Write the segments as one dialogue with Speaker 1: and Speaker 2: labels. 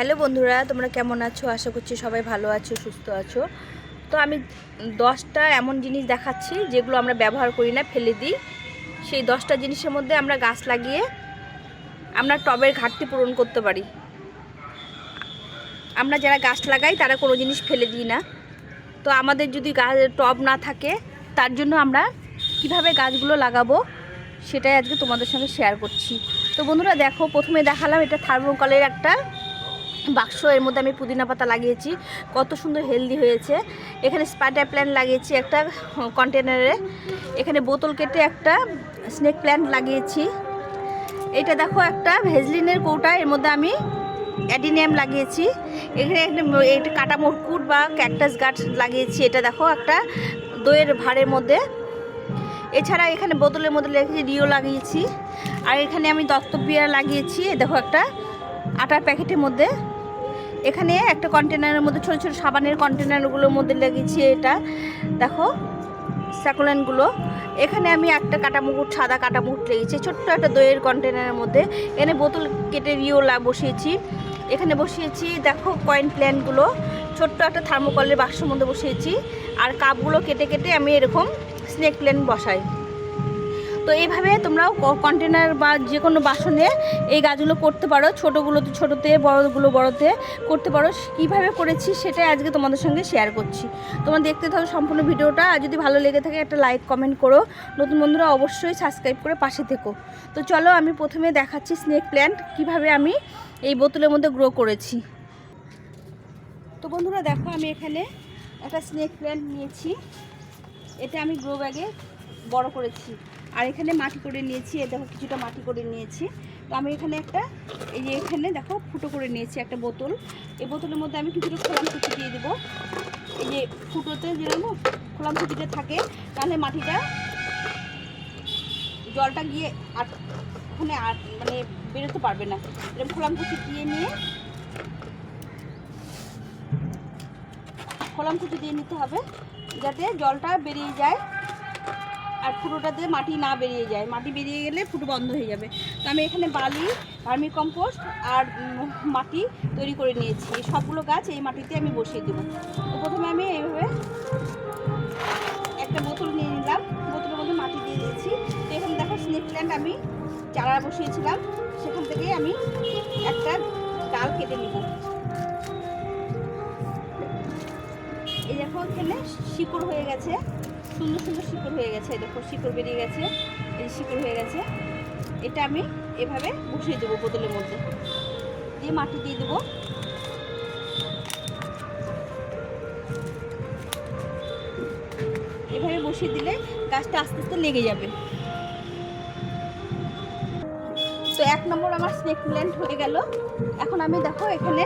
Speaker 1: Hello বন্ধুরা, তোমরা কেমন আছো? আশা করছি সবাই ভালো আছো, সুস্থ আছো। তো আমি দশটা এমন জিনিস দেখাচ্ছি যেগুলো আমরা ব্যবহার করি না, ফেলে দিই। সেই দশটা জিনিসের মধ্যে আমরা গাছ লাগিয়ে আমরা টবের ঘাটতি পূরণ করতে পারি। আমরা যারা গাছ লাগাই, তারা কোনো জিনিস ফেলে দিই না। তো আমাদের যদি গাছ, টব না থাকে, তার জন্য আমরা কীভাবে গাছগুলো লাগাবো, সেটাই আজকে তোমাদের সঙ্গে শেয়ার করছি। তো বন্ধুরা, দেখো, প্রথমে দেখালাম এটা থার্মোকলের একটা বাক্স, এর মধ্যে আমি পুদিনা পাতা লাগিয়েছি। কত সুন্দর হেলদি হয়েছে। এখানে স্পাইডার প্ল্যান্ট লাগিয়েছি একটা কন্টেনারে এখানে বোতল কেটে একটা স্নেক প্ল্যান্ট লাগিয়েছি। এটা দেখো একটা ভেজলিনের কৌটা, এর মধ্যে আমি অ্যাডিনিয়াম লাগিয়েছি। এখানে একটা কাটা মরকুট বা ক্যাকটাস গাছ লাগিয়েছি। এটা দেখো একটা দইয়ের ভাড়ের মধ্যে। এছাড়া এখানে বোতলের মধ্যে লিখেছি রিও লাগিয়েছি। আর এখানে আমি দত্তবিয়া লাগিয়েছি। দেখো একটা আটার প্যাকেটের মধ্যে এখানে একটা কন্টেনারের মধ্যে ছোটো ছোটো সাবানের কন্টেনারগুলোর মধ্যে লাগিয়েছি এটা। দেখো, স্যাকুলেনগুলো। এখানে আমি একটা কাটা মুকুট সাদা কাটা মুকুট লেগেছি ছোট্ট একটা দইয়ের কন্টেনারের মধ্যে। এখানে বোতল কেটে রিও লা বসিয়েছি। এখানে বসিয়েছি, দেখো, কয়েন প্ল্যানগুলো। ছোট্ট একটা থার্মোকলের বাক্সের মধ্যে বসিয়েছি। আর কাপগুলো কেটে কেটে আমি এরকম স্নেক প্ল্যান বসাই। তো এইভাবে তোমরাও কন্টেনার বা যে কোনো বাসনে এই গাছগুলো করতে পারো। ছোটোগুলোতে ছোটোতে, বড়গুলো বড়তে করতে পারো। কীভাবে করেছি সেটাই আজকে তোমাদের সঙ্গে শেয়ার করছি। তোমরা দেখতে থাকো সম্পূর্ণ ভিডিওটা। আর যদি ভালো লেগে থাকে একটা লাইক কমেন্ট করো। নতুন বন্ধুরা অবশ্যই সাবস্ক্রাইব করে পাশে থেকো। তো চলো আমি প্রথমে দেখাচ্ছি স্নেক প্ল্যান্ট কীভাবে আমি এই বোতলের মধ্যে গ্রো করেছি। তো বন্ধুরা দেখো আমি এখানে একটা স্নেক প্ল্যান্ট নিয়েছি। এটা আমি গ্রো ব্যাগে বড় করেছি। আর এখানে মাটি করে নিয়েছি দেখো কিছুটা মাটি করে নিয়েছি। তো আমি এখানে একটা, এই যে এখানে দেখো ফুটো করে নিয়েছি একটা বোতল। এই বোতলের মধ্যে আমি কিছুটা খোলাম কুচি দিয়ে দেবো। এই যে ফুটোতে যেরকম খোলাম কুচিটা থাকে, তাহলে মাটিটা জলটা গিয়ে আর ওখানে আর মানে বেরোতে পারবে না। এরকম খোলাম কুচি দিয়ে নিয়ে, খোলাম কুচি দিয়ে নিতে হবে, যাতে জলটা বেরিয়ে যায়। আর ফুটোটাতে মাটি না বেরিয়ে যায়। মাটি বেরিয়ে গেলে ফুটো বন্ধ হয়ে যাবে। তো আমি এখানে বালি ভার্মি কম্পোস্ট আর মাটি তৈরি করে নিয়েছি। সবগুলো গাছ এই মাটিতে আমি বসিয়ে দেবো। তো প্রথমে আমি এইভাবে একটা বোতল নিয়ে নিলাম। বোতলের মধ্যে মাটি দিয়ে দিয়েছি। তো এখানে দেখো স্নেক প্ল্যান্ট আমি চারা বসিয়েছিলাম। সেখান থেকে আমি একটা ডাল কেটে নেব। এই দেখো এখানে শিকড় হয়ে গেছে। সুন্দর সুন্দর শিকড় হয়ে গেছে দেখো, শিকড় বেরিয়ে গেছে, এই শিকড় হয়ে গেছে। এটা আমি এভাবে বসিয়ে দেবো বোতলের মধ্যে। দিয়ে মাটি দিয়ে দেবো। এভাবে বসিয়ে দিলে গাছটা আস্তে আস্তে লেগে যাবে। তো এক নম্বর আমার স্নেক প্ল্যান্ট হয়ে গেল। এখন আমি দেখো এখানে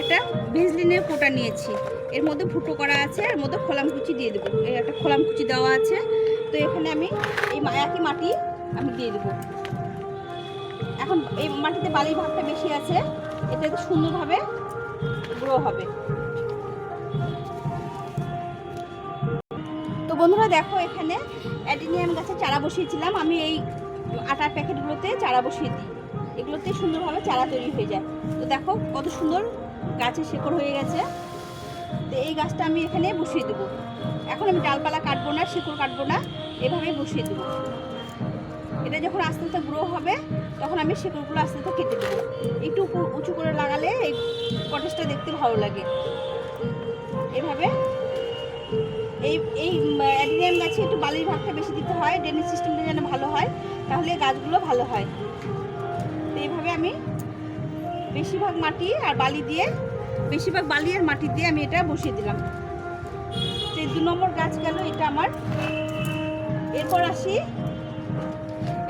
Speaker 1: একটা ভেজলিনের কোটা নিয়েছি। এর মধ্যে ফুটো করা আছে এর মধ্যে খোলাম কুচি দিয়ে দেবো। এই একটা খোলাম কুচি দেওয়া আছে। তো এখানে আমি এই একই মাটি আমি দিয়ে দেবো। এখন এই মাটিতে বালির ভাগটা বেশি আছে এটাতে সুন্দরভাবে গ্রো হবে। তো বন্ধুরা দেখো এখানে অ্যাডিনিয়াম গাছে চারা বসিয়েছিলাম। আমি এই আটার প্যাকেটগুলোতে চারা বসিয়ে দিই। এগুলোতে সুন্দরভাবে চারা তৈরি হয়ে যায়। তো দেখো কত সুন্দর গাছের শেকড় হয়ে গেছে। তো এই গাছটা আমি এখানে বসিয়ে দেবো। এখন আমি ডালপালা কাটবো না, শিকড় কাটবো না, এভাবেই বসিয়ে দেবো। এটা যখন আস্তে আস্তে গ্রো হবে, তখন আমি শিকড়গুলো আস্তে আস্তে কেটে দেবো। একটু উঁচু করে লাগালে এই কটেজটা দেখতে ভালো লাগে। এভাবে এই এই অ্যাডিনিয়াম গাছে একটু বালির ভাগটা বেশি দিতে হয় ড্রেনেজ সিস্টেমটা যেন ভালো হয়, তাহলে গাছগুলো ভালো হয়। তো এইভাবে আমি বেশিরভাগ মাটি আর বালি দিয়ে বেশিরভাগ বালি আর মাটি দিয়ে আমি এটা বসিয়ে দিলাম। তো দু নম্বর গাছ গেল, এটা আমার। এরপর আসি।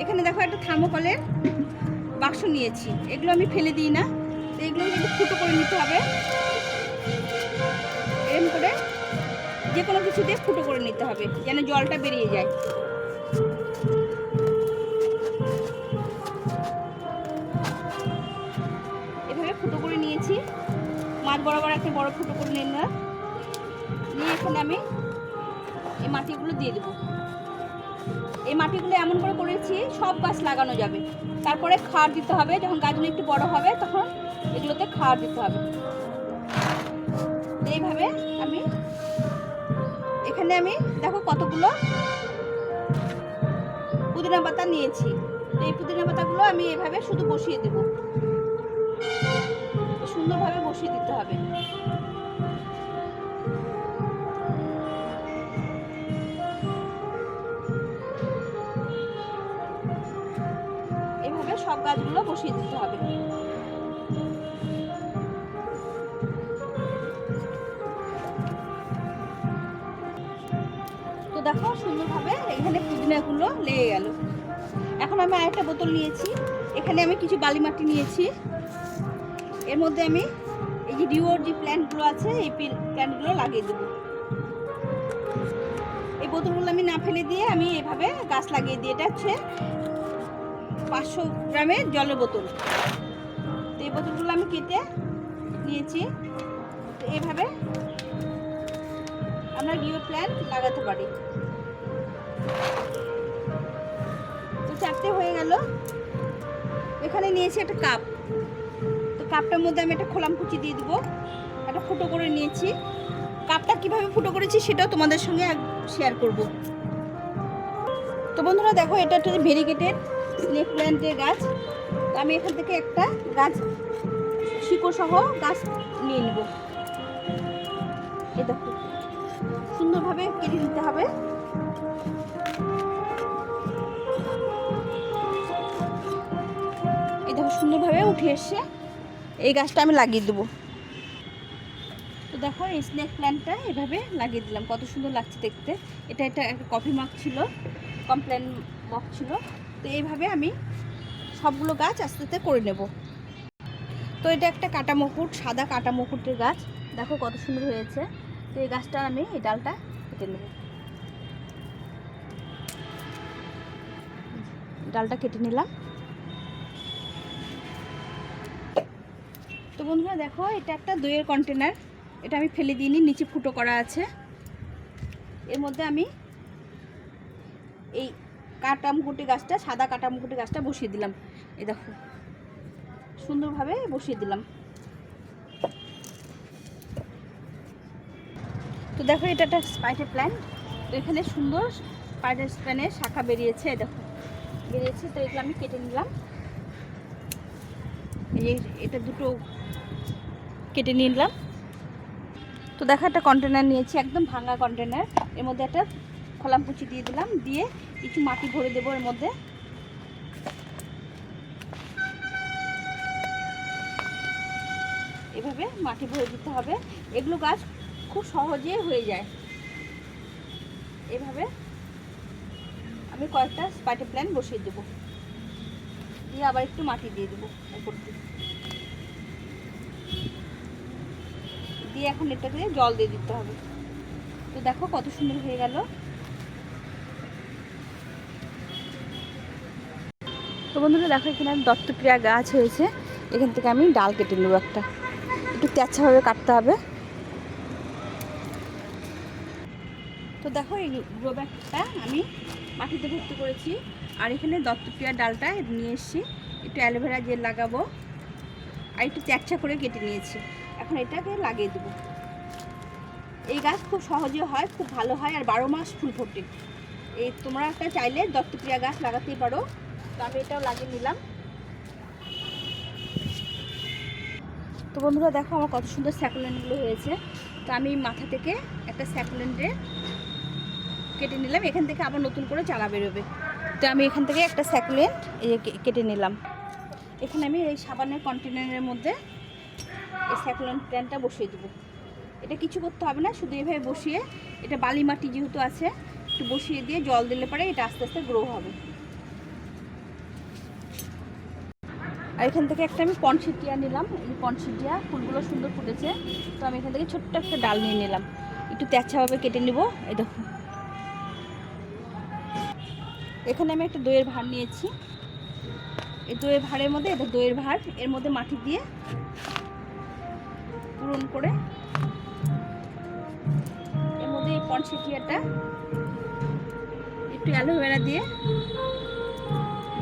Speaker 1: এখানে দেখো একটা থার্মোকলের বাক্স নিয়েছি। এগুলো আমি ফেলে দিই না। তো এগুলো কিন্তু ফুটো করে নিতে হবে। এরম করে যে কোনো কিছু দিয়ে ফুটো করে নিতে হবে, যেন জলটা বেরিয়ে যায়। বরাবর একটা বড় ফুটো করে নিলাম নিয়ে এখানে আমি এই মাটিগুলো দিয়ে দেবো। এই মাটিগুলো এমন করে করেছি, সব গাছ লাগানো যাবে। তারপরে খার দিতে হবে, যখন গাছগুলো একটু বড় হবে, তখন এগুলোতে খার দিতে হবে। এইভাবে আমি এখানে আমি দেখো কতগুলো পুদিনা পাতা নিয়েছি। এই পুদিনা পাতাগুলো আমি এভাবে শুধু বসিয়ে দেব। সুন্দরভাবে বসিয়ে দিতে হবে। এভাবে সব গাছগুলো বসিয়ে দিতে হবে। তো দেখো সুন্দরভাবে এখানে পুদিনাগুলো লেগে গেল। এখন আমি আরেকটা বোতল নিয়েছি। এখানে আমি কিছু বালি মাটি নিয়েছি। এর মধ্যে আমি এই যে ডিওর যে প্ল্যান্টগুলো আছে, এই প্ল্যান্টগুলো লাগিয়ে দেবো। এই বোতলগুলো আমি না ফেলে দিয়ে আমি এভাবে গাছ লাগিয়ে দিই। এটা হচ্ছে পাঁচশো গ্রামের জলের বোতল। তো এই বোতলগুলো আমি কেটে নিয়েছি। তো এভাবে আমরা ডিও প্ল্যান্ট লাগাতে পারি। তো চারটে হয়ে গেল। এখানে নিয়েছি একটা কাপ কাপটার মধ্যে আমি একটা খোলাম কুচি দিয়ে দেবো। একটা ফুটো করে নিয়েছি। কাপটা কীভাবে ফুটো করেছি সেটাও তোমাদের সঙ্গে শেয়ার করব। তো বন্ধুরা দেখো, এটা একটা ভেরিগেটেড স্নেক প্ল্যান্টের গাছ। তো আমি এখান থেকে একটা গাছ সহ গাছ নিয়ে নেব। দেখো, সুন্দরভাবে কেটে নিতে হবে। সুন্দরভাবে উঠে এসছে। এই গাছটা আমি লাগিয়ে দেবো। তো দেখো, এই স্নেক প্ল্যান্টটা এভাবে লাগিয়ে দিলাম। কত সুন্দর লাগছে দেখতে। এটা এটা একটা কফি মাগ ছিল কমপ্লেন মগ ছিল। তো এইভাবে আমি সবগুলো গাছ আস্তে আস্তে করে নেব। তো এটা একটা কাটা মুকুট সাদা কাটা মুকুটের গাছ। দেখো কত সুন্দর হয়েছে। তো এই গাছটা আমি, এই ডালটা কেটে নেব। ডালটা কেটে নিলাম। বন্ধুরা দেখো, এটা একটা দইয়ের কন্টেনার এটা আমি ফেলে দিইনি, নিচে ফুটো করা আছে। এর মধ্যে আমি এই কাটা মুকুটি গাছটা, সাদা কাটা মুকুটি গাছটা বসিয়ে দিলাম। এই দেখো, সুন্দরভাবে বসিয়ে দিলাম। তো দেখো, এটা একটা স্পাইডার প্ল্যান্ট তো এখানে সুন্দর স্পাইডার প্ল্যানের শাখা বেরিয়েছে দেখো। বেরিয়েছে, তো এগুলো আমি কেটে নিলাম। এই এটা দুটো কেটে নিলাম। তো দেখো একটা কন্টেনার নিয়েছি, একদম ভাঙা কন্টেনার এর মধ্যে একটা খোলাম কুচি দিয়ে দিলাম, দিয়ে কিছু মাটি ভরে দেবো এর মধ্যে। এভাবে মাটি ভরে দিতে হবে। এগুলো গাছ খুব সহজে হয়ে যায়। এভাবে আমি কয়েকটা স্পাইটার প্ল্যান বসিয়ে দেবো। দিয়ে আবার একটু মাটি দিয়ে দেবো উপর দিয়ে। দিয়ে এখন এটাকে জল দিয়ে দিতে হবে। তো দেখো কত সুন্দর হয়ে গেল। তো বন্ধুরা দেখো এখানে দত্তপ্রিয়া গাছ হয়েছে। এখান থেকে আমি ডাল কেটে নেব একটা। একটু তেচ্ছাভাবে কাটতে হবে। তো দেখো এই গ্রো ব্যাগটা আমি মাটিতে ভর্তি করেছি। আর এখানে দত্তপ্রিয়ার ডালটা নিয়ে এসেছি। একটু অ্যালোভেরা জেল লাগাবো। আর একটু চ্যাকচা করে কেটে নিয়েছি। এখন এটাকে লাগিয়ে দেবো। এই গাছ খুব সহজে হয়, খুব ভালো হয়, আর বারো মাস ফুল ফোটে। এই তোমরা একটা চাইলে দত্তপ্রিয়া গাছ লাগাতেই পারো। তো আমি এটাও লাগিয়ে নিলাম। তো বন্ধুরা, দেখো আমার কত সুন্দর স্যাকুলেন্টগুলো হয়েছে। তো আমি মাথা থেকে একটা স্যাকুলেন্টে কেটে নিলাম। এখান থেকে আবার নতুন করে চালা বেরোবে। তো আমি এখান থেকে একটা স্যাকুলেন্ট এই কেটে নিলাম। এখানে আমি এই সাবানের কন্টেনারের মধ্যে এই স্যাকুলেন্ট প্ল্যান্টটা বসিয়ে দেবো। এটা কিছু করতে হবে না, শুধু এভাবে বসিয়ে, এটা বালি মাটি যেহেতু আছে, একটু বসিয়ে দিয়ে জল দিলে পরে এটা আস্তে আস্তে গ্রো হবে। আর এখান থেকে একটা আমি পনসিটিয়া নিলাম। এই পনসিটিয়া, ফুলগুলো সুন্দর ফুটেছে। তো আমি এখান থেকে ছোট্ট একটা ডাল নিয়ে নিলাম। একটু তেচ্ছাভাবে কেটে নিব। এই দেখো এখানে আমি একটা দইয়ের ভাঁড় নিয়েছি। এই দইয়ের ভাঁড়ের মধ্যে, এটা দইয়ের ভাঁড় এর মধ্যে মাটি দিয়ে পূরণ করে, এর মধ্যে এই পনসেটিয়াটা একটু অ্যালোভেরা দিয়ে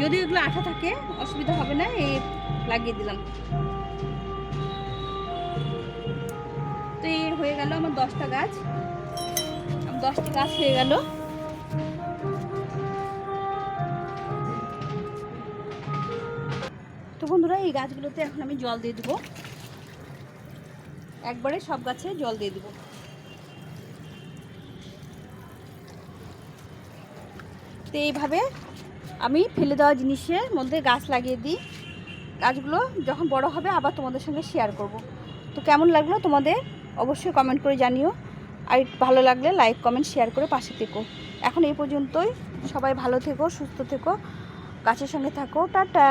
Speaker 1: যদি এগুলো আঠা থাকে, অসুবিধা হবে না, এই লাগিয়ে দিলাম। তো এই হয়ে গেল আমার দশটা গাছ। দশটা গাছ হয়ে গেল। বন্ধুরা, এই গাছগুলোতে এখন আমি জল দিয়ে দেবো। একবারে সব গাছে জল দিয়ে দেবো। তো এইভাবে আমি ফেলে দেওয়া জিনিসের মধ্যে গাছ লাগিয়ে দিই। গাছগুলো যখন বড় হবে আবার তোমাদের সঙ্গে শেয়ার করব। তো কেমন লাগল তোমাদের? অবশ্যই কমেন্ট করে জানিও। আর ভালো লাগলে লাইক কমেন্ট শেয়ার করে পাশে থেকো। এখন এই পর্যন্তই। সবাই ভালো থেকো, সুস্থ থেকো। গাছের সঙ্গে থাকো। টাটা!